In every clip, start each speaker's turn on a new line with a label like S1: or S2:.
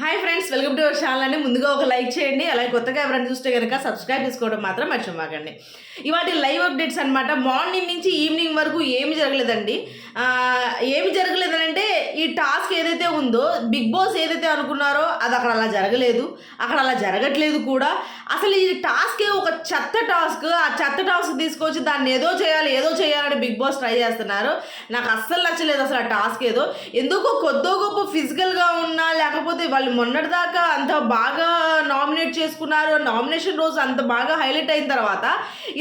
S1: hi friends welcome to our channel అని ముందుగా ఒక లైక్ చేయండి అలాగే కొత్తగా ఎవరైనా చూస్తే కనుక సబ్స్క్రైబ్ చేసుకోవడం మాత్రం మర్చిపోకండి ఇవాటి లైవ్ అప్డేట్స్ అనమాట మార్నింగ్ నుంచి ఈవినింగ్ వరకు ఏమి జరగలేదండి ఏమి ఏదైతే ఉందో బిగ్ బాస్ ఏదైతే అనుకున్నారో అది అక్కడ అలా జరగలేదు అక్కడ అలా జరగట్లేదు కూడా అసలు ఈ టాస్కే ఒక చెత్త టాస్క్ ఆ చెత్త టాస్క్ తీసుకొచ్చి దాన్ని ఏదో చేయాలి ఏదో చేయాలని బిగ్ బాస్ ట్రై చేస్తున్నారు నాకు అస్సలు నచ్చలేదు అసలు ఆ టాస్క్ ఏదో ఎందుకో కొద్దో గొప్ప ఫిజికల్గా ఉన్నా లేకపోతే వాళ్ళు మొన్నటిదాకా అంత బాగా నామినేట్ చేసుకున్నారు నామినేషన్ రోజు అంత బాగా హైలైట్ అయిన తర్వాత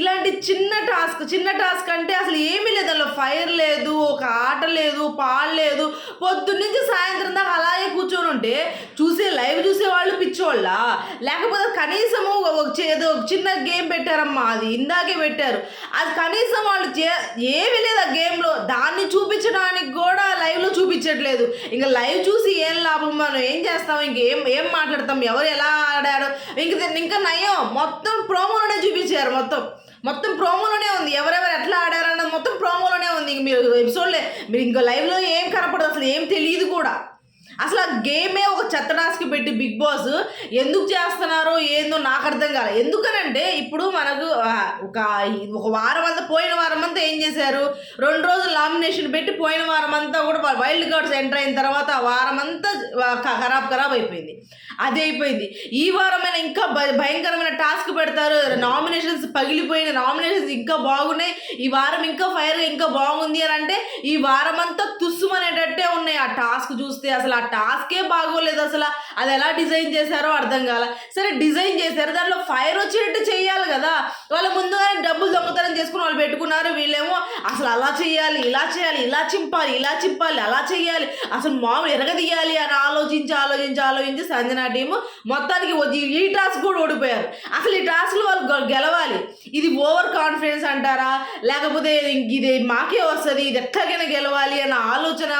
S1: ఇలాంటి చిన్న టాస్క్ చిన్న టాస్క్ అంటే అసలు ఏమీ లేదు అందులో ఫైర్ లేదు ఒక ఆట లేదు పాలు లేదు పొద్దున్నీ సాయంత్రం దాకా అలాగే కూర్చొని ఉంటే చూసే లైవ్ చూసే వాళ్ళు పిచ్చోళ్ళ లేకపోతే కనీసము ఏదో చిన్న గేమ్ పెట్టారమ్మా అది ఇందాకే పెట్టారు అది కనీసం వాళ్ళు చే ఏమీ లేదు ఆ గేమ్లో దాన్ని చూపించడానికి కూడా లైవ్లో చూపించట్లేదు ఇంకా లైవ్ చూసి ఏం లాభం మనం ఏం చేస్తాం ఇంకేం ఏం మాట్లాడతాం ఎవరు ఎలా ఆడారు ఇంక ఇంకా నయం మొత్తం ప్రోమోలోనే చూపించారు మొత్తం మొత్తం ప్రోమోలోనే ఉంది ఎవరెవరు ఎట్లా ఆడారన్నది మొత్తం ప్రోమోలో ఇక మీరు ఎపిసోడ్లే మీరు ఇంకా లైవ్లో ఏం కనపడదు అసలు ఏం తెలియదు కూడా అసలు ఆ గేమే ఒక చెత్తడాస్కి పెట్టి బిగ్ బాస్ ఎందుకు చేస్తున్నారో ఏందో నాకు అర్థం కాలే ఎందుకనంటే ఇప్పుడు మనకు ఒక ఒక వారం అంతా పోయిన వారం అంతా ఏం చేశారు రెండు రోజులు లామినేషన్ పెట్టి పోయిన వారం అంతా కూడా వైల్డ్ కార్డ్స్ ఎంటర్ అయిన తర్వాత ఆ వారం అంతా ఖరాబ్ ఖరాబ్ అయిపోయింది అది అయిపోయింది ఈ వారమైన ఇంకా భయంకరమైన టాస్క్ పెడతారు నామినేషన్స్ పగిలిపోయిన నామినేషన్స్ ఇంకా బాగున్నాయి ఈ వారం ఇంకా ఫైర్ ఇంకా బాగుంది అని అంటే ఈ వారం అంతా తుస్సుమనేటట్టే ఉన్నాయి ఆ టాస్క్ చూస్తే అసలు ఆ టాస్కే బాగోలేదు అసలు అది ఎలా డిజైన్ చేశారో అర్థం కాల సరే డిజైన్ చేశారు దాంట్లో ఫైర్ వచ్చినట్టు చేయి వాళ్ళు ముందు డబ్బులు దొంగతనం చేసుకుని వాళ్ళు పెట్టుకున్నారు వీళ్ళేమో అసలు అలా చేయాలి ఇలా చేయాలి ఇలా చింపాలి ఇలా చింపాలి అలా చేయాలి అసలు మామూలు ఎరగదీయాలి అని ఆలోచించి ఆలోచించి ఆలోచించి సంజన టీం మొత్తానికి ఈ టాస్క్ కూడా ఓడిపోయారు అసలు ఈ టాస్క్లో వాళ్ళు గెలవాలి ఇది ఓవర్ కాన్ఫిడెన్స్ అంటారా లేకపోతే ఇది మాకే వస్తుంది ఇది ఎక్కడికైనా గెలవాలి అన్న ఆలోచన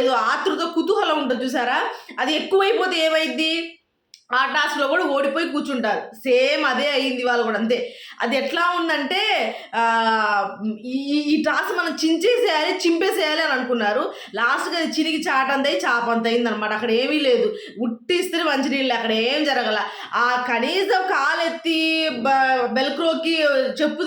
S1: ఏదో ఆతృత కుతూహలం ఉంటుంది చూసారా అది ఎక్కువైపోతే ఏమైద్ది ఆ టాస్క్లో కూడా ఓడిపోయి కూర్చుంటారు సేమ్ అదే అయింది వాళ్ళు కూడా అంతే అది ఎట్లా ఉందంటే ఈ ఈ టాస్క్ మనం చించేసేయాలి చింపేసేయాలి అని అనుకున్నారు లాస్ట్గా అది చిరిగి అంత అయింది అయిందనమాట అక్కడ ఏమీ లేదు ఉట్టిస్తే మంచినీళ్ళు అక్కడ ఏం జరగల ఆ కనీసం కాలెత్తి బెల్క్రోకి చెప్పు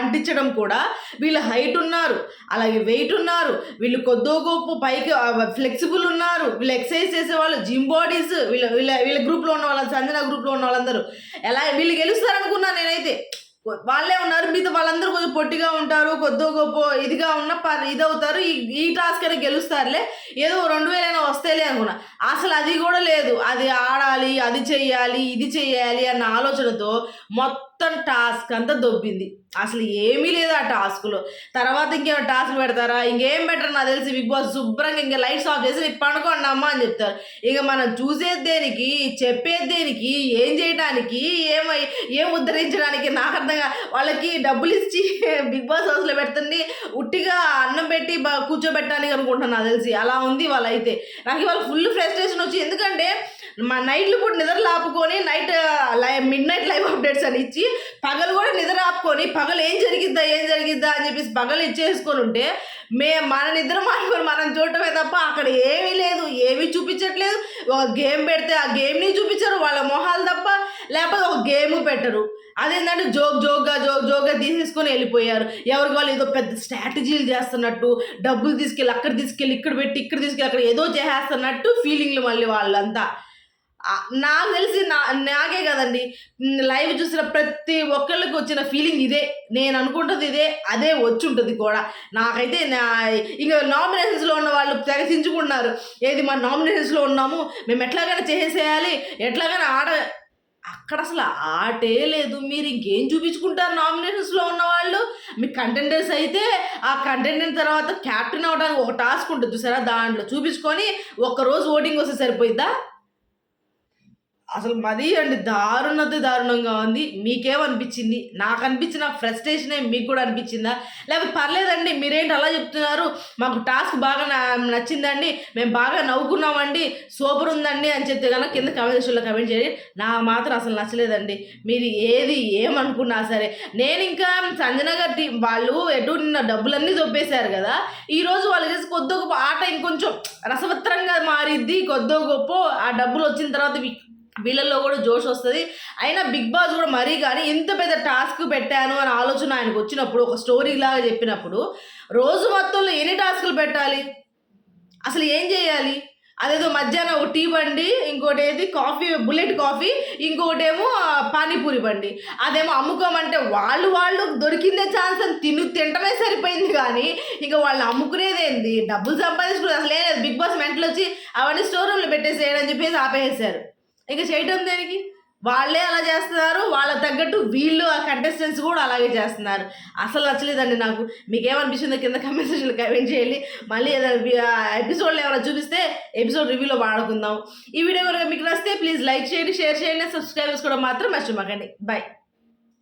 S1: అంటించడం కూడా వీళ్ళు హైట్ ఉన్నారు అలాగే వెయిట్ ఉన్నారు వీళ్ళు కొద్దో గొప్ప పైకి ఫ్లెక్సిబుల్ ఉన్నారు వీళ్ళు ఎక్సర్సైజ్ చేసేవాళ్ళు జిమ్ బాడీస్ వీళ్ళ వీళ్ళ వీళ్ళ గ్రూప్లో ఉన్న వాళ్ళు సంజన గ్రూప్లో ఉన్న వాళ్ళందరూ ఎలా వీళ్ళు గెలుస్తారనుకున్నాను నేనైతే వాళ్ళే ఉన్నారు మిగతా వాళ్ళందరూ కొంచెం పొట్టిగా ఉంటారు కొద్దో గొప్ప ఇదిగా ఉన్న ఇదవుతారు ఈ ఈ టాస్క్ అయినా గెలుస్తారులే ఏదో రెండు వేలైనా వస్తేలే అనుకున్నా అసలు అది కూడా లేదు అది ఆడాలి అది చెయ్యాలి ఇది చేయాలి అన్న ఆలోచనతో మొత్తం టాస్క్ అంతా దొబ్బింది అసలు ఏమీ లేదు ఆ టాస్క్లో తర్వాత ఇంకేమైనా టాస్క్ పెడతారా ఇంకేం బెటర్ నాకు తెలిసి బిగ్ బాస్ శుభ్రంగా ఇంకా లైట్స్ ఆఫ్ చేసి పనుకోండి అమ్మ అని చెప్తారు ఇక మనం చూసేది దేనికి చెప్పేది దేనికి ఏం చేయడానికి ఏమై ఏం ఉద్ధరించడానికి నాకు అర్థంగా వాళ్ళకి డబ్బులు ఇచ్చి బిగ్ బాస్ హౌస్లో పెడుతుంది ఉట్టిగా అన్నం పెట్టి కూర్చోబెట్టడానికి అనుకుంటున్నాను నాకు తెలిసి అలా ఉంది వాళ్ళైతే నాకు ఇవాళ ఫుల్ ఫ్రెష్ ఫ్రస్ట్రేషన్ వచ్చి ఎందుకంటే మా నైట్లు కూడా నిద్ర లాపుకొని night midnight live updates అని ఇచ్చి పగలు కూడా నిద్ర ఆపుకొని పగలు ఏం జరిగిద్దా ఏం జరిగిద్దా అని చెప్పేసి పగలు ఇచ్చేసుకొని ఉంటే మే మన నిద్ర మానుకొని మనం చూడటమే తప్ప అక్కడ ఏమీ లేదు ఏమీ చూపించట్లేదు ఒక గేమ్ పెడితే ఆ గేమ్ని చూపించారు వాళ్ళ మొహాలు తప్ప లేకపోతే ఒక గేమ్ పెట్టరు అదేంటంటే జోక్ జోక్గా జోక్ జోక్గా తీసేసుకొని వెళ్ళిపోయారు ఎవరికి వాళ్ళు ఏదో పెద్ద స్ట్రాటజీలు చేస్తున్నట్టు డబ్బులు తీసుకెళ్ళి అక్కడ తీసుకెళ్ళి ఇక్కడ పెట్టి ఇక్కడ తీసుకెళ్ళి అక్కడ ఏదో చేసేస్తున్నట్టు ఫీలింగ్లు మళ్ళీ వాళ్ళంతా నాకు తెలిసి నా నాకే కదండి లైవ్ చూసిన ప్రతి ఒక్కళ్ళకి వచ్చిన ఫీలింగ్ ఇదే నేను అనుకుంటుంది ఇదే అదే వచ్చి ఉంటుంది కూడా నాకైతే నా ఇంకా నామినేషన్స్లో ఉన్న వాళ్ళు తెగసించుకుంటున్నారు ఏది మా నామినేషన్స్లో ఉన్నాము మేము ఎట్లాగైనా చేసేయాలి ఎట్లాగైనా ఆడ అక్కడ అసలు ఆటే లేదు మీరు ఇంకేం చూపించుకుంటారు నామినేషన్స్లో ఉన్నవాళ్ళు మీ కంటెండర్స్ అయితే ఆ కంటెండెంట్ తర్వాత క్యాప్టెన్ అవడానికి ఒక టాస్క్ ఉంటుంది చూసారా దాంట్లో చూపించుకొని ఒక్కరోజు ఓటింగ్ వస్తే సరిపోయిద్దా అసలు మది అండి దారుణది దారుణంగా ఉంది మీకేమనిపించింది నాకు అనిపించిన ఫ్రస్ట్రేషనే మీకు కూడా అనిపించిందా లేకపోతే పర్లేదండి మీరేంటి అలా చెప్తున్నారు మాకు టాస్క్ బాగా నచ్చిందండి మేము బాగా నవ్వుకున్నామండి సూపర్ ఉందండి అని చెప్తే కనుక కింద కమెంట్ సెక్షన్లో కమెంట్ చేయండి నా మాత్రం అసలు నచ్చలేదండి మీరు ఏది ఏమనుకున్నా సరే నేను ఇంకా సంజన గారి వాళ్ళు ఎటు నిన్న డబ్బులన్నీ చొప్పేశారు కదా ఈరోజు వాళ్ళు చేసి కొద్దిగా ఆట ఇంకొంచెం రసవత్తరంగా మారిద్ది కొద్దో గొప్ప ఆ డబ్బులు వచ్చిన తర్వాత వీళ్ళల్లో కూడా జోష్ వస్తుంది అయినా బిగ్ బాస్ కూడా మరీ కానీ ఇంత పెద్ద టాస్క్ పెట్టాను అని ఆలోచన ఆయనకు వచ్చినప్పుడు ఒక స్టోరీ లాగా చెప్పినప్పుడు రోజు మొత్తంలో ఎన్ని టాస్కులు పెట్టాలి అసలు ఏం చేయాలి అదేదో మధ్యాహ్నం ఒక టీ బండి ఇంకోటి ఏది కాఫీ బుల్లెట్ కాఫీ ఇంకోటేమో పానీపూరి బండి అదేమో అమ్ముకోమంటే వాళ్ళు వాళ్ళు దొరికిందే ఛాన్స్ అని తిను తింటమే సరిపోయింది కానీ ఇంకా వాళ్ళు ఏంది డబ్బులు సంపాదించుకుని అసలు లేదు బిగ్ బాస్ మెంటలు వచ్చి అవన్నీ స్టోర్ రూమ్లో పెట్టేసేయడం చెప్పేసి ఆపేసారు ఇక చేయటం దేనికి వాళ్ళే అలా చేస్తున్నారు వాళ్ళకి తగ్గట్టు వీళ్ళు ఆ కంటెస్టెంట్స్ కూడా అలాగే చేస్తున్నారు అసలు నచ్చలేదండి నాకు మీకు ఏమనిపించిందో కింద కమెంట్ కమెంట్ చేయాలి మళ్ళీ ఏదైనా ఎపిసోడ్లో ఏమైనా చూపిస్తే ఎపిసోడ్ రివ్యూలో వాడుకుందాం ఈ వీడియో కనుక మీకు నచ్చితే ప్లీజ్ లైక్ చేయండి షేర్ చేయండి సబ్స్క్రైబర్స్ కూడా మాత్రం మర్చిపోకండి బాయ్